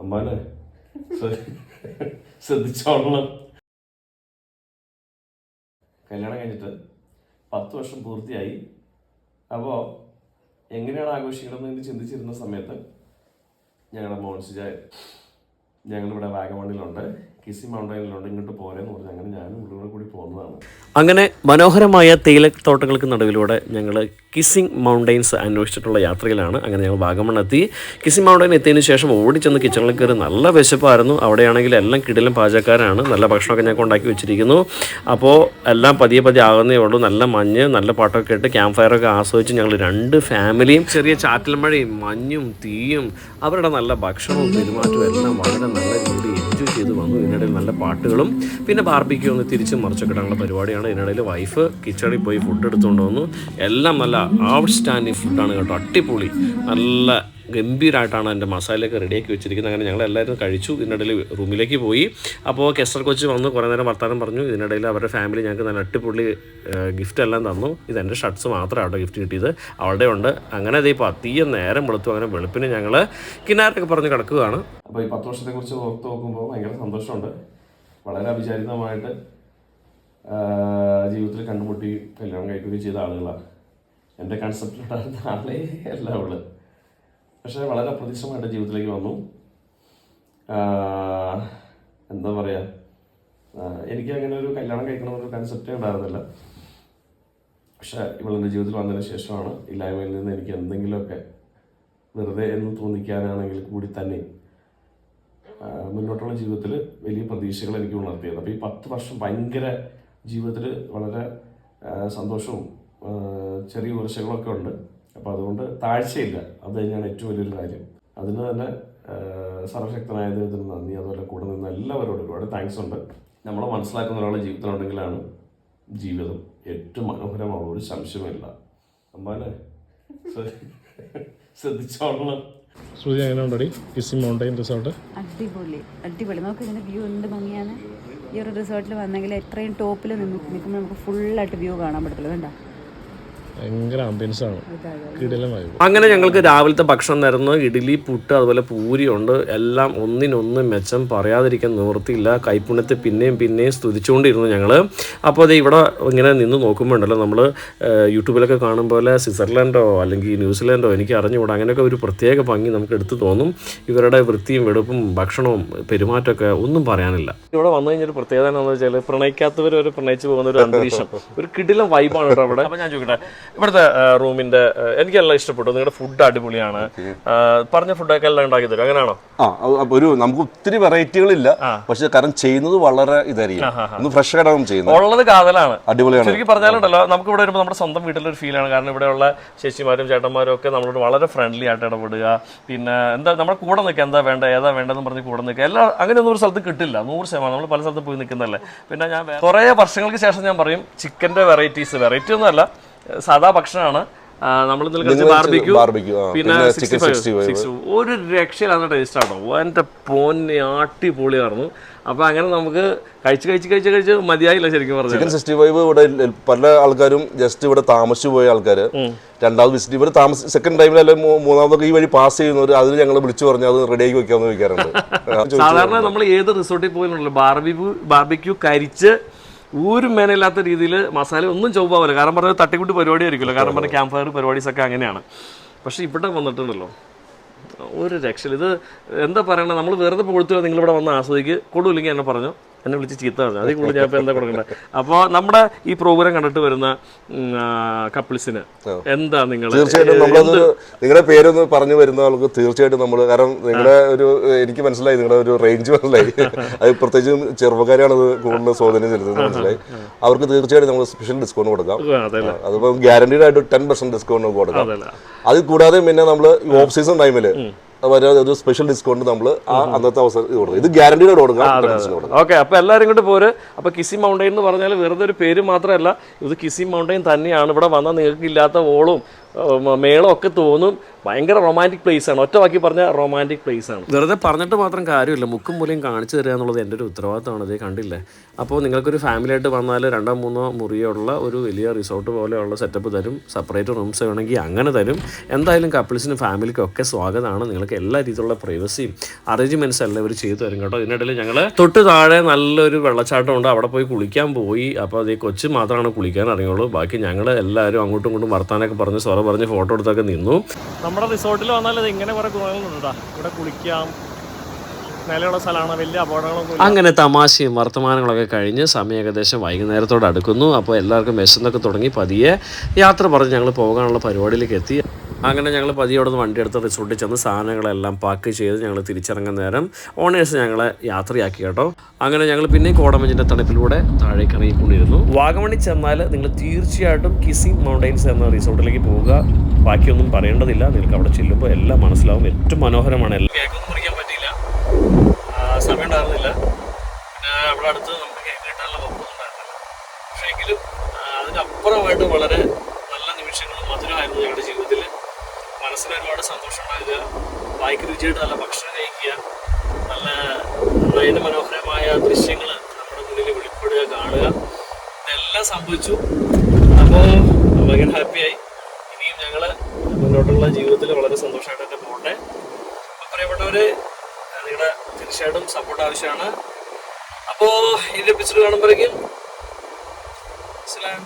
അമ്മാനെ. ശ്ര- ശ്രദ്ധിച്ചോളണം. കല്യാണം കഴിഞ്ഞിട്ട് പത്ത് വർഷം പൂർത്തിയായി. അപ്പോൾ എങ്ങനെയാണ് ആഘോഷിക്കണമെന്ന് ചിന്തിച്ചിരുന്ന സമയത്ത് ഞങ്ങളുടെ മോൻസിജ ഞങ്ങളിവിടെ വാഗമണ്ണിലുണ്ട്. കിസി മൗണ്ടൈനിലുണ്ട് ഇങ്ങോട്ട് പോരെന്ന് പറഞ്ഞ് അങ്ങനെ ഞാനും ഇവിടെ കൂടി പോകുന്നതാണ്. അങ്ങനെ മനോഹരമായ തേയിലത്തോട്ടങ്ങൾക്ക് നടുവിലൂടെ ഞങ്ങൾ കിസിംഗ് മൗണ്ടെയ്ൻസ് അന്വേഷിച്ചിട്ടുള്ള യാത്രയിലാണ്. അങ്ങനെ ഞങ്ങൾ വാഗമൺ എത്തി. കിസിംഗ് മൗണ്ടൈൻ എത്തിയതിന് ശേഷം ഓടിച്ചെന്ന് കിച്ചണിൽ കയറി നല്ല വിശപ്പായിരുന്നു. അവിടെയാണെങ്കിൽ എല്ലാം കിടിലും പാചകക്കാരാണ്. നല്ല ഭക്ഷണമൊക്കെ ഞങ്ങൾക്ക് ഉണ്ടാക്കി വെച്ചിരിക്കുന്നു. അപ്പോൾ എല്ലാം പതിയെ പതിയെ ആകുന്നേ ഉള്ളൂ. നല്ല മഞ്ഞ് നല്ല പാട്ടൊക്കെ ഇട്ട് ക്യാമ്പ് ഫയറൊക്കെ ആസ്വദിച്ച് ഞങ്ങൾ രണ്ട് ഫാമിലിയും ചെറിയ ചാറ്റൽ മഴയും മഞ്ഞും തീയും അവരുടെ നല്ല ഭക്ഷണവും പെരുമാറ്റവും എല്ലാം വളരെ നല്ല രീതിയിൽ എൻജോയ് ചെയ്ത് വന്നു. ഇതിനിടയിൽ നല്ല പാട്ടുകളും പിന്നെ ബാർബിക്ക് ഒന്ന് തിരിച്ച് മറിച്ചൊക്കെ ഇടാനുള്ള പരിപാടിയാണ്. ഇതിനിടയിൽ വൈഫ് കിച്ചണിൽ പോയി ഫുഡ് എടുത്തുകൊണ്ട് വന്നു. എല്ലാം നല്ല ഔട്ട്സ്റ്റാൻഡിങ് ഫുഡാണ് കേട്ടോ. അടിപൊളി. നല്ല ഗംഭീരമായിട്ടാണ് എന്റെ മസാലയൊക്കെ റെഡിയാക്കി വെച്ചിരിക്കുന്നത്. അങ്ങനെ ഞങ്ങൾ എല്ലാവരും കഴിച്ചു. ഇതിനിടയിൽ റൂമിലേക്ക് പോയി. അപ്പോൾ കെസ്റ്റർ കൊച്ച് വന്ന്. കുറേ നേരം വർത്താനം പറഞ്ഞു. ഇതിനിടയിൽ അവരുടെ ഫാമിലി ഞങ്ങൾക്ക് നല്ല അടിപൊളി ഗിഫ്റ്റ് എല്ലാം തന്നു. ഇത് എന്റെ ഷർട്ട്സ് മാത്രമാണ് കേട്ടോ ഗിഫ്റ്റ് കിട്ടിയത്. അവളുടെ ഉണ്ട്. അങ്ങനെ അതേ ഇപ്പോൾ അധികം നേരം വെളുത്തു. അങ്ങനെ വെളുപ്പിന് ഞങ്ങൾ കിനാരൊക്കെ പറഞ്ഞ് കിടക്കുകയാണ്. അപ്പോൾ ഈ പത്ത് വർഷത്തെ കുറിച്ച് ഓർത്ത് നോക്കുമ്പോൾ ഭയങ്കര സന്തോഷമുണ്ട്. വളരെ അവിചാരിതമായിട്ട് ജീവിതത്തിൽ കണ്ടുമുട്ടി കല്യാണം കഴിക്കുകയും ചെയ്ത ആളുകളാണ്. എന്റെ കൺസെപ്റ്റിലുണ്ടായിരുന്ന ആളേ അല്ല അവൾ. പക്ഷേ വളരെ അപ്രതീക്ഷിതമായിട്ട് ജീവിതത്തിലേക്ക് വന്നു. എന്താ പറയുക എനിക്ക് അങ്ങനെ ഒരു കല്യാണം കഴിക്കണമെന്നൊരു കൺസെപ്റ്റേ ഉണ്ടായിരുന്നില്ല. പക്ഷേ ഇവളെന്റെ ജീവിതത്തിൽ വന്നതിന് ശേഷമാണ് ഇല്ലായ്മയിൽ നിന്ന് എനിക്ക് എന്തെങ്കിലുമൊക്കെ വെറുതെ എന്ന് തോന്നിക്കാനാണെങ്കിൽ കൂടി തന്നെ മുന്നോട്ടുള്ള ജീവിതത്തിൽ വലിയ പ്രതീക്ഷകൾ എനിക്ക് ഉണർത്തിയത്. അപ്പോൾ ഈ പത്ത് വർഷം ഭയങ്കര ജീവിതത്തിൽ വളരെ സന്തോഷവും ചെറിയ ഉറച്ചകളൊക്കെ ഉണ്ട്. അപ്പോൾ അതുകൊണ്ട് താഴ്ചയില്ല. അത് തന്നെയാണ് ഏറ്റവും വലിയൊരു കാര്യം. അതിന് തന്നെ സർവശക്തനായ ദൈവത്തിന് നന്ദി. അതുപോലെ കൂടെ നിന്ന് എല്ലാവരോടും ഒരുപാട് താങ്ക്സ് ഉണ്ട്. നമ്മളെ മനസ്സിലാക്കുന്ന ഒരാളുടെ ജീവിതത്തിലുണ്ടെങ്കിലാണ് ജീവിതം ഏറ്റവും മനോഹരമാവുക. ഒരു സംശയമില്ല അമ്മാനെ ശ്ര- ശ്രദ്ധിച്ചോളണം. ശ്രുതി എങ്ങനെ ഉണ്ടടി കിസ്സിംഗ് മൗണ്ടൈൻ റിസോർട്ട് അടിപൊളി. അടിപൊളി. നമുക്ക് ഇതിന്റെ വ്യൂ എന്ത് ഭംഗിയാണ്. ഈ ഒരു റിസോർട്ടിൽ വന്നെങ്കിൽ എത്രയും ടോപ്പിൽ നിന്ന് നിൽക്കുമ്പോൾ നമുക്ക് ഫുള്ളായിട്ട് വ്യൂ കാണാൻ പറ്റത്തില്ല വേണ്ട ഭയങ്കര ആംബിയൻസ് ആണ്. അങ്ങനെ ഞങ്ങൾക്ക് രാവിലത്തെ ഭക്ഷണം തരുന്നു. ഇഡ്ഡലി പുട്ട് അതുപോലെ പൂരി ഉണ്ട്. എല്ലാം ഒന്നിനൊന്ന് മെച്ചം പറയാതിരിക്കാൻ നിവൃത്തിയില്ല. കൈപ്പുണ്യത്തെ പിന്നെയും പിന്നെയും സ്തുതിച്ചുകൊണ്ടിരുന്നു ഞങ്ങൾ അപ്പോൾ അത് ഇവിടെ ഇങ്ങനെ നിന്ന് നോക്കുമ്പോൾ ഉണ്ടല്ലോ നമ്മൾ യൂട്യൂബിലൊക്കെ കാണുമ്പോൾ സ്വിറ്റ്സർലൻഡോ അല്ലെങ്കിൽ ന്യൂസിലാൻഡോ എനിക്ക് അറിഞ്ഞുകൂടാ. അങ്ങനെയൊക്കെ ഒരു പ്രത്യേക ഭംഗി നമുക്ക് എടുത്തു തോന്നും. ഇവരുടെ വൃത്തിയും വെടുപ്പും ഭക്ഷണവും പെരുമാറ്റമൊക്കെ ഒന്നും പറയാനില്ല. ഇവിടെ വന്നു കഴിഞ്ഞൊരു പ്രത്യേകത എന്താണെന്ന് വെച്ചാൽ പ്രണയിക്കാത്തവർ ഒരു പ്രണയിച്ച് പോകുന്ന ഒരു അന്തരീക്ഷം. ഒരു കിടിലം വൈബാണ് കേട്ടോ അവിടെ. അപ്പോൾ ഞാൻ ചോദിക്കട്ടെ ഇവിടുത്തെ റൂമിന്റെ എനിക്കെല്ലാം ഇഷ്ടപ്പെട്ടു. നിങ്ങളുടെ ഫുഡ് അടിപൊളിയാണ്. പറഞ്ഞ ഫുഡൊക്കെ എല്ലാം ഉണ്ടാക്കി തരും. അങ്ങനെയാണോ? ആ ഒരു നമുക്ക് ഒത്തിരി വെറൈറ്റികളില്ല. പക്ഷെ കാരണം ചെയ്യുന്നത് വളരെ ഇതായിരിക്കും. ഒന്ന് ഫ്രഷ് ആയിട്ടാണ് ചെയ്യുന്നത്. ഉള്ളത് കാതലാണ്. അടിപൊളിയാണ്. ശരിക്കും പറഞ്ഞാലുണ്ടല്ലോ നമുക്ക് ഇവിടെ വരുമ്പോൾ നമ്മുടെ സ്വന്തം വീട്ടിലൊരു ഫീലാണ് കാരണം ഇവിടെയുള്ള ചേച്ചിമാരും ചേട്ടന്മാരും ഒക്കെ നമ്മളോട് വളരെ ഫ്രണ്ട്ലി ആയിട്ട് ഇടപെടുക. പിന്നെ എന്താ നമ്മുടെ കൂടെ നിൽക്കുക. എന്താ വേണ്ട ഏതാ വേണ്ടതെന്ന് പറഞ്ഞ് കൂടെ നിൽക്കുക. എല്ലാ അങ്ങനെയൊന്നും ഒരു സ്ഥലത്ത് കിട്ടില്ല. നൂറ് ശതമാനം. നമ്മൾ പല സ്ഥലത്ത് പോയി നിൽക്കുന്നതല്ലേ. പിന്നെ ഞാൻ കുറേ വർഷങ്ങൾക്ക് ശേഷം ഞാൻ പറയും ചിക്കന്റെ വെറൈറ്റീസ് വെറൈറ്റി ഒന്നും അല്ല സാധാ ഭക്ഷണമാണ്. നമ്മൾ ബാർബിക്യൂ പിന്നെ പിന്നെ സിക്സ്റ്റി chicken 65. ഫൈവ് ഒരു രക്ഷയിലാണ് ടേസ്റ്റ് ആണോ എന്റെ പോന്നെ അടിപൊളിയായിരുന്നു. അപ്പൊ അങ്ങനെ നമുക്ക് കഴിച്ച് കഴിച്ച് കഴിച്ച് കഴിച്ച് മതിയായില്ല ശരിക്കും പറഞ്ഞു ചിക്കൻ സിക്സ്റ്റി ഫൈവ് ഇവിടെ പല ആൾക്കാരും ജസ്റ്റ് ഇവിടെ താമസിച്ചു പോയ ആൾക്കാർ രണ്ടാമത് വിസിറ്റ് ഇവർ താമസ സെക്കൻഡ് ടൈമിൽ അല്ലെങ്കിൽ മൂന്നാമതൊക്കെ ഈ വഴി പാസ് ചെയ്യുന്നവർ അതിന് ഞങ്ങൾ വിളിച്ചു പറഞ്ഞാൽ അത് റെഡിയാക്കി വെക്കാമെന്ന് ചോദിക്കാറുണ്ട് സാധാരണ നമ്മൾ ഏത് റിസോർട്ടിൽ പോയാലും ബാർബിക്യൂ ബാർബിക്യൂ കരിച്ച് ഒരു മേനയില്ലാത്ത രീതിയിൽ മസാല ഒന്നും ചൊവ്വാവില്ല. കാരണം പറഞ്ഞാൽ തട്ടിക്കുട്ടി പരിപാടി ആയിരിക്കുമല്ലോ കാരണം പറഞ്ഞ ക്യാമ്പ് ഫയർ പരിപാടീസ് ഒക്കെ അങ്ങനെയാണ്. പക്ഷെ ഇവിടെ വന്നിട്ടുണ്ടല്ലോ. ഒരു രക്ഷയില്ല. ഇത് എന്താ പറയണത് നമ്മൾ വെറുതെ പൊഴുത്തുക നിങ്ങളിവിടെ വന്ന് ആസ്വദിക്കുക കൊടുവില്ലെങ്കിൽ എന്നെ പറഞ്ഞു. എന്നെ വിളിച്ച് ചീത്ത പറഞ്ഞു. അതിൽ കൂടുതൽ ഞാൻ ഇപ്പോൾ എന്താ കൊടുക്കണ്ടേ? അപ്പോൾ നമ്മുടെ ഈ പ്രോഗ്രാം കണ്ടിട്ട് വരുന്ന കപ്പിൾസിന് എന്താ നിങ്ങൾ തീർച്ചയായിട്ടും നമ്മളത് നിങ്ങളുടെ പേരൊന്ന് പറഞ്ഞു വരുന്ന ആൾക്ക് തീർച്ചയായിട്ടും നമ്മൾ കാരണം നിങ്ങളുടെ ഒരു എനിക്ക് മനസ്സിലായി നിങ്ങളുടെ ഒരു റേഞ്ച് മനസ്സിലായി. അത് പ്രത്യേകിച്ചും ചെറുപ്പക്കാരാണ് അത് കൂടുതൽ സ്വാധീനം ചെലുത്തുന്നത് മനസ്സിലായി. അവർക്ക് തീർച്ചയായിട്ടും നമ്മൾ സ്പെഷ്യൽ ഡിസ്കൗണ്ട് കൊടുക്കാം. അതെ ആ, അതിപ്പോ ഗ്യാരണ്ടീഡ് ആയിട്ട് ടെൻ പെർസെന്റ് ഡിസ്കൗണ്ട് കൊടുക്കാം. അത് കൂടാതെ പിന്നെ നമ്മൾ ഓഫ് സീസൺ ടൈമിൽ ഒരു സ്പെഷ്യൽ ഡിസ്കൗണ്ട് നമ്മൾ ആ അന്നത്തെ അവസരം ഇത് കൊടുക്കും. ഇത് ഗ്യാരണ്ടിയോട് കൊടുക്കാം 10% കൊടുക്കാം ഓക്കെ അപ്പൊ എല്ലാവരും ഇങ്ങോട്ട് പോര്. അപ്പൊ കിസി മൗണ്ടൈൻ എന്ന് പറഞ്ഞാൽ വെറുതെ ഒരു പേര് മാത്രമല്ല ഇത് കിസി മൗണ്ടൈൻ തന്നെയാണ്. ഇവിടെ വന്നാൽ നിങ്ങൾക്ക് ഇല്ലാത്ത ഓളും മേളം ഒക്കെ തോന്നും. ഭയങ്കര റൊമാന്റിക് പ്ലേസ് ആണ്. ഒറ്റ വാക്കി പറഞ്ഞ റൊമാന്റിക് പ്ലേസ് ആണ്. വെറുതെ പറഞ്ഞിട്ട് മാത്രം കാര്യമില്ല. മുക്കും മൂലയും കാണിച്ചു തരിക എന്നുള്ളത് എന്റെ ഒരു ഉത്തരവാദിത്തമാണ്. ഇത് കണ്ടില്ലേ? അപ്പോൾ നിങ്ങൾക്കൊരു ഫാമിലി ആയിട്ട് വന്നാൽ രണ്ടോ മൂന്നോ മുറിയുള്ള ഒരു വലിയ റിസോർട്ട് പോലെയുള്ള സെറ്റപ്പ് തരും. സെപ്പറേറ്റ് റൂംസ് വേണമെങ്കിൽ അങ്ങനെ തരും. എന്തായാലും കപ്പിൾസിനും ഫാമിലിക്കും ഒക്കെ സ്വാഗതമാണ്. നിങ്ങൾക്ക് എല്ലാ രീതിയിലുള്ള പ്രൈവസിയും അറേഞ്ച്മെന്റ്സ് എല്ലാം ഇവർ ചെയ്തു തരും കേട്ടോ. ഇതിനിടയിൽ ഞങ്ങൾ തൊട്ട് താഴെ നല്ലൊരു വെള്ളച്ചാട്ടം ഉണ്ട്. അവിടെ പോയി കുളിക്കാൻ പോയി. അപ്പോൾ അതേ കൊച്ചു മാത്രമാണ് കുളിക്കാൻ അറിയുള്ളൂ ബാക്കി ഞങ്ങൾ എല്ലാവരും അങ്ങോട്ടും ഇങ്ങോട്ടും വർത്താനൊക്കെ പറഞ്ഞ് സ്വറ പറഞ്ഞ് ഫോട്ടോ എടുത്തൊക്കെ നിന്നു. നമ്മുടെ റിസോർട്ടിൽ വന്നാൽ ഇത് ഇങ്ങനെ കുറെ ഗുണങ്ങളുണ്ട് ഇവിടെ കുളിക്കാം അങ്ങനെ തമാശയും വർത്തമാനങ്ങളൊക്കെ കഴിഞ്ഞ് സമയം ഏകദേശം വൈകുന്നേരത്തോടെ അടുക്കുന്നു. അപ്പോൾ എല്ലാവർക്കും വിശന്നൊക്കെ തുടങ്ങി പതിയെ യാത്ര പറഞ്ഞ് ഞങ്ങൾ പോകാനുള്ള പരിപാടിയിലേക്ക് എത്തി. അങ്ങനെ ഞങ്ങൾ പതിയെ അവിടെ നിന്ന് വണ്ടി എടുത്ത് റിസോർട്ടിൽ ചെന്ന് സാധനങ്ങളെല്ലാം പാക്ക് ചെയ്ത് ഞങ്ങൾ തിരിച്ചിറങ്ങുന്ന നേരം ഓണേഴ്സ് ഞങ്ങളെ യാത്രയാക്കി കേട്ടോ. അങ്ങനെ ഞങ്ങൾ പിന്നെ കോടമഞ്ഞിന്റെ തണുപ്പിലൂടെ താഴേക്ക് ഇറങ്ങിക്കൊണ്ടിരുന്നു. വാഗമണി ചെന്നാൽ നിങ്ങൾ തീർച്ചയായിട്ടും കിസി മൗണ്ടൈൻസ് എന്ന റിസോർട്ടിലേക്ക് പോവുക. ബാക്കിയൊന്നും പറയേണ്ടതില്ല. നിങ്ങൾക്ക് അവിടെ ചെല്ലുമ്പോൾ എല്ലാം മനസ്സിലാവും. ഏറ്റവും മനോഹരമാണ് എല്ലാം. കേക്കൊന്നും പറ്റിയില്ല. സമയം ഉണ്ടായിരുന്നില്ല. പിന്നെ അവിടെ അടുത്ത് നമുക്ക് കേക്ക് കിട്ടാനുള്ള വകുപ്പൊന്നും ഉണ്ടായിരുന്നില്ല. പക്ഷേ എങ്കിലും അതിനപ്പുറമായിട്ട് വളരെ നല്ല നിമിഷങ്ങളും മധുരമായിരുന്നു ഞങ്ങളുടെ ജീവിതത്തിൽ. മനസ്സിന് ഒരുപാട് സന്തോഷം ഉണ്ടാകുക ബൈക്ക് രുചിയായിട്ട് നല്ല ഭക്ഷണം കഴിക്കുക നല്ല നയന മനോഹരമായ ദൃശ്യങ്ങൾ നമ്മുടെ മുന്നിൽ വെളിപ്പെടുക കാണുക. ഇതെല്ലാം സംഭവിച്ചു. അപ്പോൾ ഭയങ്കര ഹാപ്പിയായി. ഇനിയും ഞങ്ങൾ മുന്നോട്ടുള്ള ജീവിതത്തിൽ വളരെ സന്തോഷമായിട്ട് തന്നെ പോകട്ടെ. അപ്പോൾ പ്രിയപ്പെട്ടവര് നിങ്ങളുടെ തീർച്ചയായിട്ടും സപ്പോർട്ട് ആവശ്യമാണ്. അപ്പോൾ ഇതിന്റെ പിച്ചിട്ട് കാണുമ്പോഴേക്കും അസ്സലാം